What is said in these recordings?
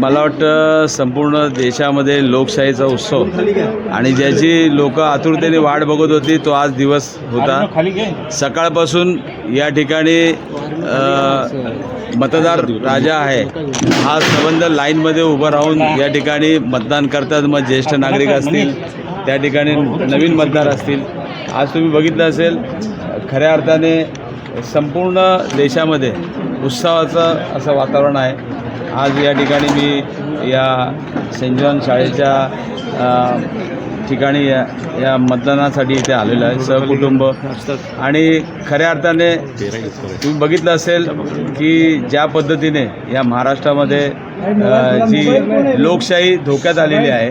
मला वाटतं संपूर्ण देशामध्ये लोकशाहीचा उत्सव आणि ज्याची लोक आतुरतेने वाट बघत होती तो आज दिवस होता. सकाळपासून या ठिकाणी मतदार राजा आहे. हा संबंध लाईनमध्ये उभं राहून या ठिकाणी मतदान करतात. मग ज्येष्ठ नागरिक असतील त्या ठिकाणी नवीन मतदार असतील. आज तुम्ही बघितलं असेल खऱ्या अर्थाने संपूर्ण देशामध्ये उत्सवाचं असं वातावरण आहे. आज या ठिकाणी मी या सेंट जॉन शाळेच्या ठिकाणी या या मतदानासाठी इथे आलेलो आहे. सहकुटुंब. आणि खऱ्या अर्थाने तुम्ही बघितलं असेल की ज्या पद्धतीने या महाराष्ट्रामध्ये जी लोकशाही धोक्यात आलेली आहे.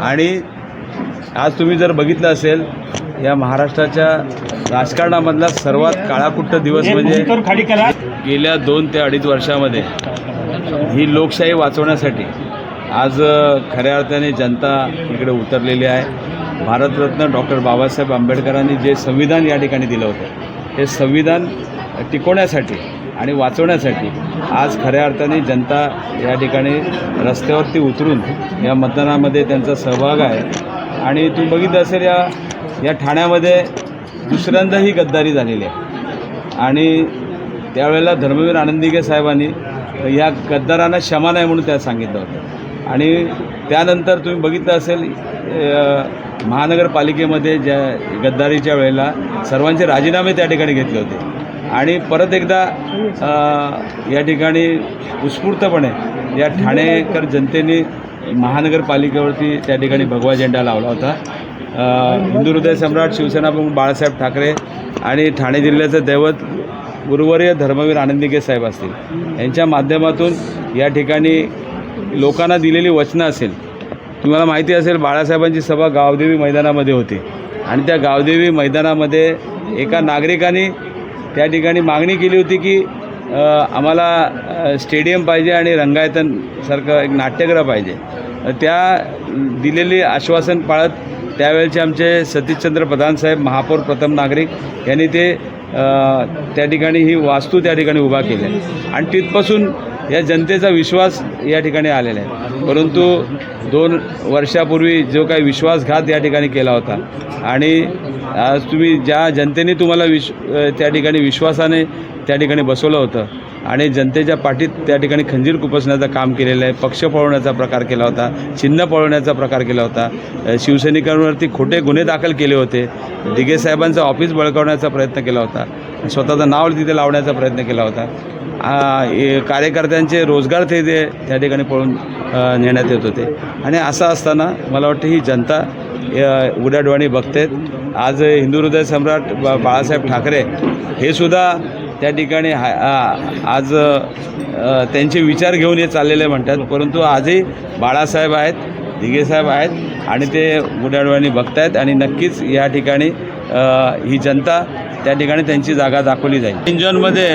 आणि आज तुम्ही जर बघितलं असेल या महाराष्ट्राच्या राजकारणामधला सर्वात काळाकुट्ट दिवस म्हणजे गेल्या दोन ते अडीच वर्षामध्ये ही लोकशाही वाचवण्यासाठी आज खऱ्या अर्थाने जनता इकडे उतरलेली आहे. भारतरत्न डॉक्टर बाबासाहेब आंबेडकरांनी जे संविधान या ठिकाणी दिलं होतं हे संविधान टिकवण्यासाठी आणि वाचवण्यासाठी आज खऱ्या अर्थाने जनता या ठिकाणी रस्त्यावरती उतरून या मतदानामध्ये त्यांचा सहभाग आहे. आणि तू बघितलं असेल या या ठाण्यामध्ये दुसऱ्यांदा ही गद्दारी झालेली आहे. आणि त्यावेळेला धर्मवीर आनंदिके साहेबांनी या गद्दारांना क्षमा नाही म्हणून त्या सांगितलं होतं. आणि त्यानंतर तुम्ही बघितलं असेल महानगरपालिकेमध्ये ज्या गद्दारीच्या वेळेला सर्वांचे राजीनामे त्या ठिकाणी घेतले होते. आणि परत एकदा या ठिकाणी उत्स्फूर्तपणे या ठाणेकर जनतेने महानगरपालिकेवरती त्या ठिकाणी भगवा झेंडा लावला होता. हिंदू हृदय सम्राट शिवसेना प्रमुख बाळासाहेब ठाकरे आणि ठाणे जिल्ह्याचं दैवत गुरुवर्य धर्मवीर आनंदिके साहेब असतील. यांच्या माध्यमातून या ठिकाणी लोकांना दिलेली वचनं असेल. तुम्हाला माहिती असेल बाळासाहेबांची सभा गावदेवी मैदानामध्ये होती. आणि त्या गावदेवी मैदानामध्ये एका नागरिकाने त्या ठिकाणी मागणी केली होती की आम्हाला स्टेडियम पाहिजे आणि रंगायतनसारखं एक नाट्यगृह पाहिजे. त्या दिलेली आश्वासन पाळत त्यावेळेचे आमचे सतीशचंद्र प्रधानसाहेब महापौर प्रथम नागरिक यांनी ते त्या ठिकाणी ही वास्तू त्या ठिकाणी उभा केली आहे. आणि तिथपासून या जनतेचा विश्वास या ठिकाणी आलेला आहे परंतु दोन वर्षापूर्वी जो काही विश्वासघात या ठिकाणी केला होता आणि आज तुम्ही ज्या जनतेने तुम्हाला विश त्या ठिकाणी विश्वासाने त्या ठिकाणी बसवलं होतं. आणि जनतेच्या पाठीत त्या ठिकाणी खंजीर कुपसण्याचं काम केलेलं आहे. पक्ष पळवण्याचा प्रकार केला होता. चिन्ह पळवण्याचा प्रकार केला होता. शिवसैनिकांवरती खोटे गुन्हे दाखल केले होते. दिगे साहेबांचं ऑफिस बळकावण्याचा प्रयत्न केला होता. स्वतःचं नाव तिथे लावण्याचा प्रयत्न केला होता. कार्यकर्त्यांचे रोजगार ते त्या ठिकाणी पळून नेण्यात येत होते. आणि असं असताना मला वाटतं ही जनता अ, डोळ्याने बघतेत. आज हिंदू हृदय सम्राट बा बाळासाहेब ठाकरे हे सुद्धा त्या ठिकाणी हा आज त्यांचे विचार घेऊन हे चाललेले म्हणतात. परंतु आजही बाळासाहेब आहेत दिघेसाहेब आहेत आणि ते उघड्या बघतायत आणि नक्कीच या ठिकाणी ही जनता त्या ठिकाणी त्यांची जागा दाखवली जाईल. इंजनमध्ये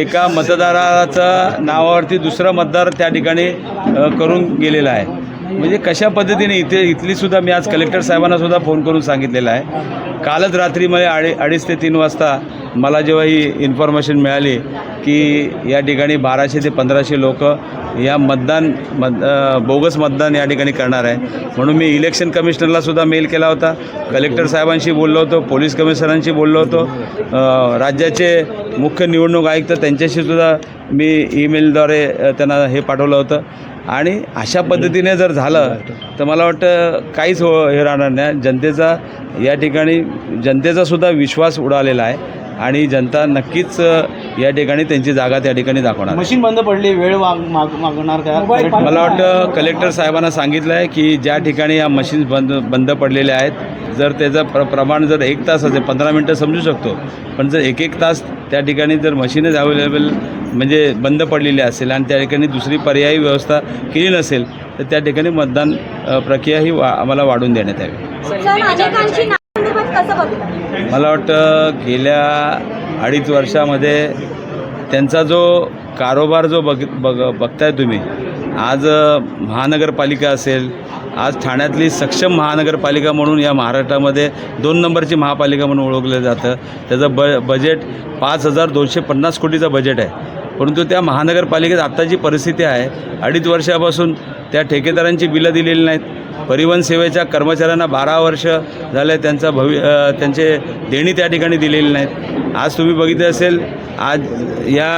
एका मतदाराचं नावावरती दुसरं मतदार त्या ठिकाणी करून गेलेला आहे. म्हणजे कशा पद्धतीने इथे इथली सुद्धा मी आज कलेक्टर साहेबांना सुद्धा फोन करून सांगितलेला आहे. कालच रात्री मध्ये अडी अडीच ते तीन वाजता मला जेव्हा ही इन्फॉर्मेशन मिळाली की या ठिकाणी बाराशे ते पंधराशे लोक या मतदान मत बोगस मतदान या ठिकाणी करणार आहे. म्हणून मी इलेक्शन कमिशनरला सुद्धा मेल केला होता. कलेक्टर साहेबांशी बोललो होतो पोलीस कमिशनरांशी बोललो होतो. राज्याचे मुख्य निवडणूक आयुक्त त्यांच्याशी सुद्धा मी ईमेलद्वारे त्यांना हे पाठवलं होतं. आणि अशा पद्धतीने जर झालं तर मला वाटतं काहीच हो हे राहणार नाही. जनतेचा या ठिकाणी जनतेचा सुद्धा विश्वास उडालेला आहे. आणि जनता नक्कीच या ठिकाणी त्यांची जागा त्या ठिकाणी दाखवणार. मशीन बंद पडली वेळ माग माग- मागणार का? मला वाटतं कलेक्टर साहेबांना सांगितलं आहे की ज्या ठिकाणी या मशीन्स बंद बंद पडलेल्या आहेत जर त्याचं प्र प्रमाण जर एक तास असेल पंधरा मिनटं समजू शकतो पण जर एक एक तास त्या ठिकाणी जर मशीनच अवेलेबल म्हणजे बंद पडलेली असेल आणि त्या ठिकाणी दुसरी पर्यायी व्यवस्था केली नसेल तर त्या ठिकाणी मतदान प्रक्रिया ही वा आम्हाला वाढून देण्यात यावी. सर अनेकांची नावनिर्माण कसं बघता मला वाटतं गेल्या अडीच वर्षामध्ये त्यांचा जो कारोबार जो बघ बघ बघताय तुम्ही आज महानगरपालिका असेल आज ठाण्यातली सक्षम महानगरपालिका म्हणून या महाराष्ट्रामध्ये दोन नंबरची महापालिका म्हणून ओळखलं जातं. त्याचं ब बजेट पाच हजार दोनशे पन्नास कोटीचं बजेट आहे. परंतु त्या महानगरपालिकेत आत्ता जी परिस्थिती आहे अडीच वर्षापासून त्या ठेकेदारांची बिलं दिलेली नाहीत. परिवहन सेवेच्या कर्मचाऱ्यांना बारा वर्ष झाले त्यांचा भवि त्यांचे देणी त्या ठिकाणी दिलेली नाहीत. आज तुम्ही बघितलं असेल आज या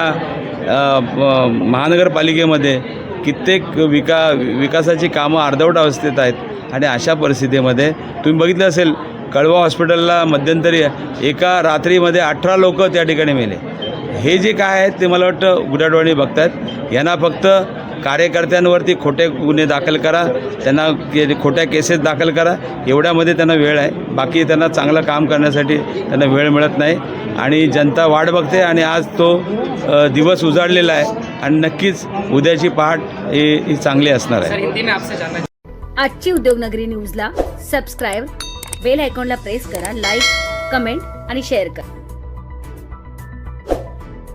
महानगरपालिकेमध्ये कित्येक विका विकासाची कामं अर्धवट अवस्थेत आहेत आणि अशा परिस्थितीमध्ये तुम्ही बघितलं असेल कळवा हॉस्पिटलला मध्यंतरी एका रात्रीमध्ये अठरा लोक त्या ठिकाणी मेले. हे जे काय आहेत ते मला वाटतं गुडाडवाणी बघतायत. यांना फक्त कार्यकर्त्यांवरती खोटे गुन्हे दाखल करा त्यांना के खोट्या केसेस दाखल करा. एवढ्यामध्ये त्यांना वेळ आहे. बाकी त्यांना चांगलं काम करण्यासाठी त्यांना वेळ मिळत नाही. आणि जनता वाट बघते आणि आज तो दिवस उजाडलेला आहे. आणि नक्कीच उद्याची पहाट ही चांगली असणार आहे. हिंदी में आपसे जानना आजची उद्योगनगरी न्यूजला सबस्क्राईब बेल आयकॉनला प्रेस करा लाईक कमेंट आणि शेअर करा.